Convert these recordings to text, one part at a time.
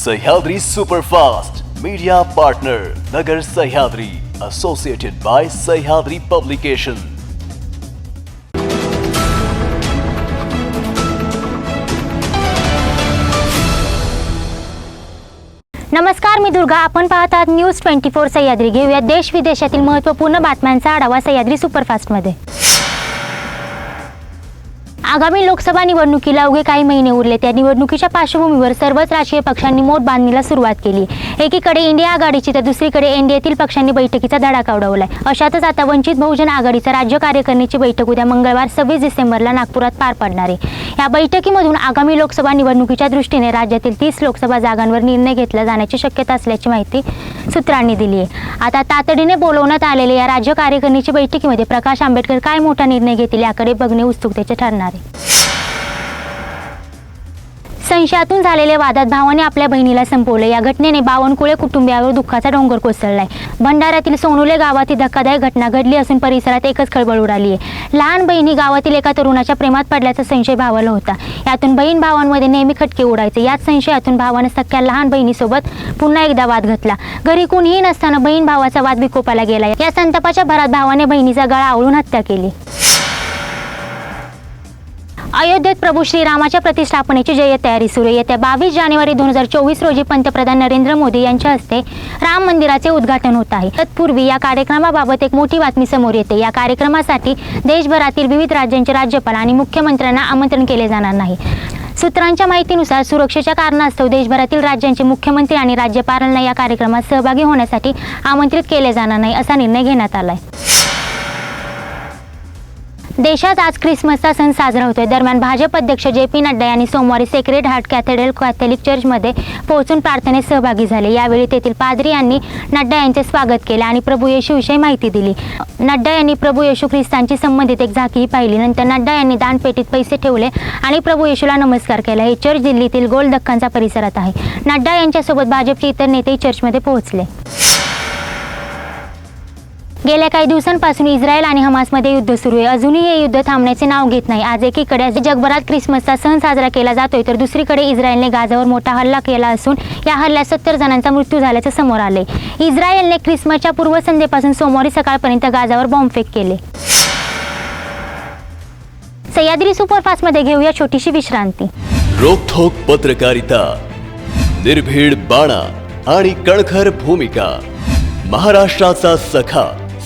Sahyadri superfast media partner Nagar Sahyadri associated by Sahyadri publication नमस्कार मी दुर्गा. आपण पाहत आहात न्यूज ट्वेंटी फोर सह्याद्री. घेऊया देश विदेशातील महत्त्वपूर्ण बातम्यांचा आढावा सह्याद्री सुपरफास्टमध्ये. आगामी लोकसभा निवडणुकीला अवघे काही महिने उरले. त्या निवडणुकीच्या पार्श्वभूमीवर सर्वच राजकीय पक्षांनी मोठ बांधणीला सुरुवात केली. एकीकडे इंडिया आघाडीची तर दुसरीकडे एनडीएतील पक्षांनी बैठकीचा धडाका उडवलाय. अशातच आता वंचित बहुजन आघाडीचा राज्य कार्यकारिणीची बैठक उद्या मंगळवार सव्वीस डिसेंबरला नागपुरात पार पडणार आहे. या बैठकीमधून आगामी लोकसभा निवडणुकीच्या दृष्टीने राज्यातील तीस लोकसभा जागांवर निर्णय घेतला जाण्याची शक्यता असल्याची माहिती सूत्रांनी दिली आहे. आता तातडीने बोलवण्यात आलेल्या या राज्य कार्यकारिणीच्या बैठकीमध्ये प्रकाश आंबेडकर काय मोठा निर्णय घेतील याकडे बघणे उत्सुकतेचे ठरणार आहे. संशयातून झालेल्या वादात भावाने आपल्या बहिणीला संपवलं. या घटनेने बावनकुळे कुटुंबियावर दुःखाचा डोंगर कोसळलाय. भंडाऱ्यातील सोनुले गावात ही धक्कादायक घटना घडली असून परिसरात एकच खळबळ उडाली आहे लहान बहिणी गावातील एका तरुणाच्या प्रेमात पडल्याचा संशय भावाला होता. यातून बहीण भावांमध्ये नेहमी खटके उडायचे. याच संशयातून भावानं सख्या लहान बहिणीसोबत पुन्हा एकदा वाद घातला. घरी कुणीही नसताना बहीण भावाचा वाद विकोपाला गेला या संतापाच्या भरात भावाने बहिणीचा गळा आवळून हत्या केली. अयोध्येत प्रभू श्रीरामाच्या प्रतिष्ठापनेची जय तयारी सुरू येत्या बावीस जानेवारी दोन हजार चोवीस रोजी पंतप्रधान नरेंद्र मोदी यांच्या हस्ते राम मंदिराचे उद्घाटन होत आहे. तत्पूर्वी या कार्यक्रमाबाबत एक मोठी बातमी समोर येते. या कार्यक्रमासाठी देशभरातील विविध राज्यांचे राज्यपाल आणि मुख्यमंत्र्यांना आमंत्रण केले जाणार नाही. सूत्रांच्या माहितीनुसार सुरक्षेच्या कारणास्तव देशभरातील राज्यांचे मुख्यमंत्री आणि राज्यपालांना या कार्यक्रमात सहभागी होण्यासाठी आमंत्रित केले जाणार नाही असा निर्णय घेण्यात आला आहे देशात आज ख्रिसमसचा सण साजरा होतोय. दरम्यान भाजप अध्यक्ष जे पी नड्डा यांनी सोमवारी सेक्रेट हार्ट कॅथेड्रल कॅथोलिक चर्चमध्ये पोहोचून प्रार्थनेत सहभागी झाले. यावेळी तेथील पादरी यांनी नड्डा यांचे स्वागत केले आणि प्रभू येशूविषयी माहिती दिली. नड्डा यांनी प्रभू येशू ख्रिस्तांची संबंधित एक झाकीही पाहिली. नंतर नड्डा यांनी दानपेटीत पैसे ठेवले आणि प्रभू येशूला नमस्कार केला. हे चर्च दिल्लीतील गोल दख्खनचा परिसरात आहे. नड्डा यांच्यासोबत भाजपचे इतर नेतेही चर्चमध्ये पोहोचले. गेल्या काही दिवसांपासून इस्रायल आणि हमासमध्ये युद्ध सुरू आहे. अजूनही हे युद्ध थांबण्याचे नाव घेत नाही. आज एकीकडे जगभरात ख्रिसमसचा सण साजरा केला जातोय तर दुसरीकडे इस्रायलने गाजावर मोठा हल्ला केला असून या हल्ल्यात सत्तर जणांचा मृत्यू झाल्याचं समोर आले इस्रायलने ख्रिसमसच्या पूर्वसंध्येपासून सोमवारी सकाळपर्यंत गाजावर बॉम्बफेक केले. सह्याद्री सुपरफास्टमध्ये घेऊया छोटीशी विश्रांती. रोखोक पत्रकारिता निर्भीड बाणा आणि कणखर भूमिका महाराष्ट्राचा सखा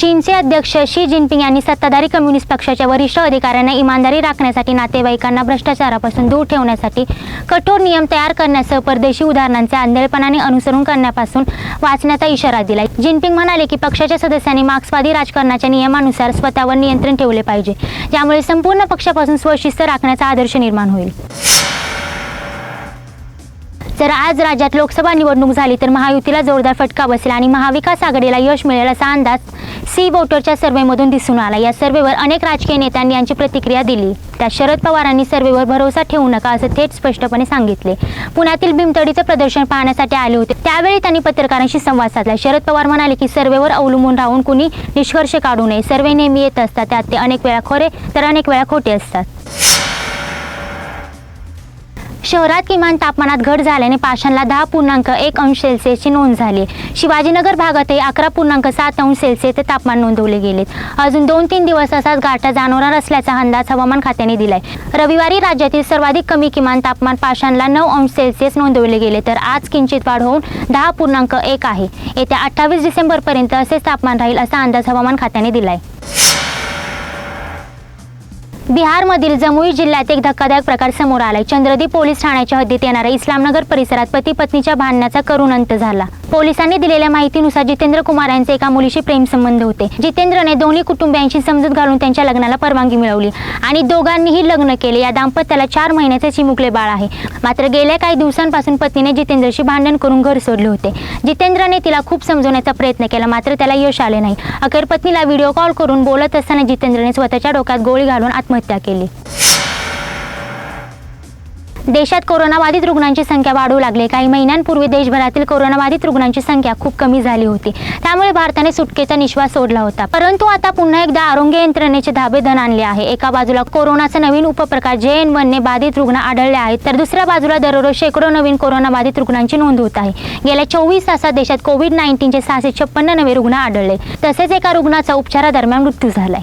चीनचे अध्यक्ष शी जिनपिंग यांनी सत्ताधारी कम्युनिस्ट पक्षाच्या वरिष्ठ अधिकाऱ्यांना इमानदारी राखण्यासाठी नातेवाईकांना भ्रष्टाचारापासून दूर ठेवण्यासाठी कठोर नियम तयार करण्यासह परदेशी उदाहरणांचे आंधळेपणाने अनुसरण करण्यापासून वाचण्याचा इशारा दिला जिनपिंग म्हणाले की पक्षाच्या सदस्यांनी मार्क्सवादी राजकारणाच्या नियमानुसार स्वतःवर नियंत्रण ठेवले पाहिजे ज्यामुळे संपूर्ण पक्षापासून स्वशिस्त राखण्याचा आदर्श निर्माण होईल. जर आज राज्यात लोकसभा निवडणूक झाली तर महायुतीला जोरदार फटका बसेल आणि महाविकास आघाडीला यश मिळेल असा अंदाज सी वोटरच्या सर्व्हेमधून दिसून आला. या सर्व्हेवर अनेक राजकीय नेत्यांनी यांची प्रतिक्रिया दिली. त्यात शरद पवारांनी सर्व्हेवर भरोसा ठेवू नका असं थेट स्पष्टपणे सांगितले. पुण्यातील भीमतडीचं प्रदर्शन पाहण्यासाठी आले होते. त्यावेळी त्यांनी पत्रकारांशी संवाद साधला. शरद पवार म्हणाले की सर्व्हेवर अवलंबून राहून कुणी निष्कर्ष काढू नये. सर्वे नेहमी येत असतात. त्यात ते अनेक वेळा खरे तर अनेक वेळा खोटे असतात. शहरात किमान तापमानात घट झाल्याने पाषाणला दहा पूर्णांक एक अंश सेल्सिअसची नोंद झाली. शिवाजीनगर भागातही अकरा पूर्णांक सात अंश सेल्सिअस तापमान नोंदवले गेलेत अजून दोन तीन दिवस असाच गाठा जाणवणार असल्याचा अंदाज हवामान खात्याने दिलाय. रविवारी राज्यातील सर्वाधिक कमी किमान तापमान पाषाणला नऊ अंश सेल्सिअस नोंदवले गेले तर आज किंचित वाढ होऊन दहा पूर्णांक एक आहे. येत्या अठ्ठावीस डिसेंबरपर्यंत असेच तापमान राहील असा अंदाज हवामान खात्याने दिलाय. बिहारमधील जमुई जिल्ह्यात एक धक्कादायक प्रकार समोर आलाय. चंद्रदीप पोलीस ठाण्याच्या हद्दीत येणाऱ्या इस्लामनगर परिसरात पती पत्नीच्या भांडणाचा करुण अंत झाला. पोलिसांनी दिलेल्या माहितीनुसार जितेंद्र कुमार यांचे एका मुलीशी प्रेमसंबंध होते. जितेंद्रने दोन्ही कुटुंबियांशी समजूत घालून त्यांच्या लग्नाला परवानगी मिळवली आणि दोघांनीही लग्न केले. या दाम्पत्याला चार महिन्याचे चिमुकले बाळ आहे. मात्र गेल्या काही दिवसांपासून पत्नीने जितेंद्रशी भांडण करून घर सोडले होते. जितेंद्रने तिला खूप समजवण्याचा प्रयत्न केला मात्र त्याला यश आले नाही. अखेर पत्नीला व्हिडिओ कॉल करून बोलत असताना जितेंद्रने स्वतःच्या डोक्यात गोळी घालून आत्महत्या केली. देशात कोरोनाबाधित रुग्णांची संख्या वाढू लागली. काही महिन्यांपूर्वी देशभरातील कोरोनाबाधित रुग्णांची संख्या खूप कमी झाली होती. त्यामुळे भारताने सुटकेचा निश्वास सोडला होता. परंतु आता पुन्हा एकदा आरोग्य यंत्रणेचे धाबे धन आणले आहे. एका बाजूला कोरोनाचा नवीन उपप्रकार जे एन वनने बाधित रुग्ण आढळले आहेत तर दुसऱ्या बाजूला दररोज शेकडो नवीन कोरोनाबाधित रुग्णांची नोंद होत आहे. गेल्या चोवीस तासात देशात कोविड नाईन्टीनचे सहाशे छप्पन्न नवे रुग्ण आढळले. तसेच एका रुग्णाचा उपचारादरम्यान मृत्यू झालाय.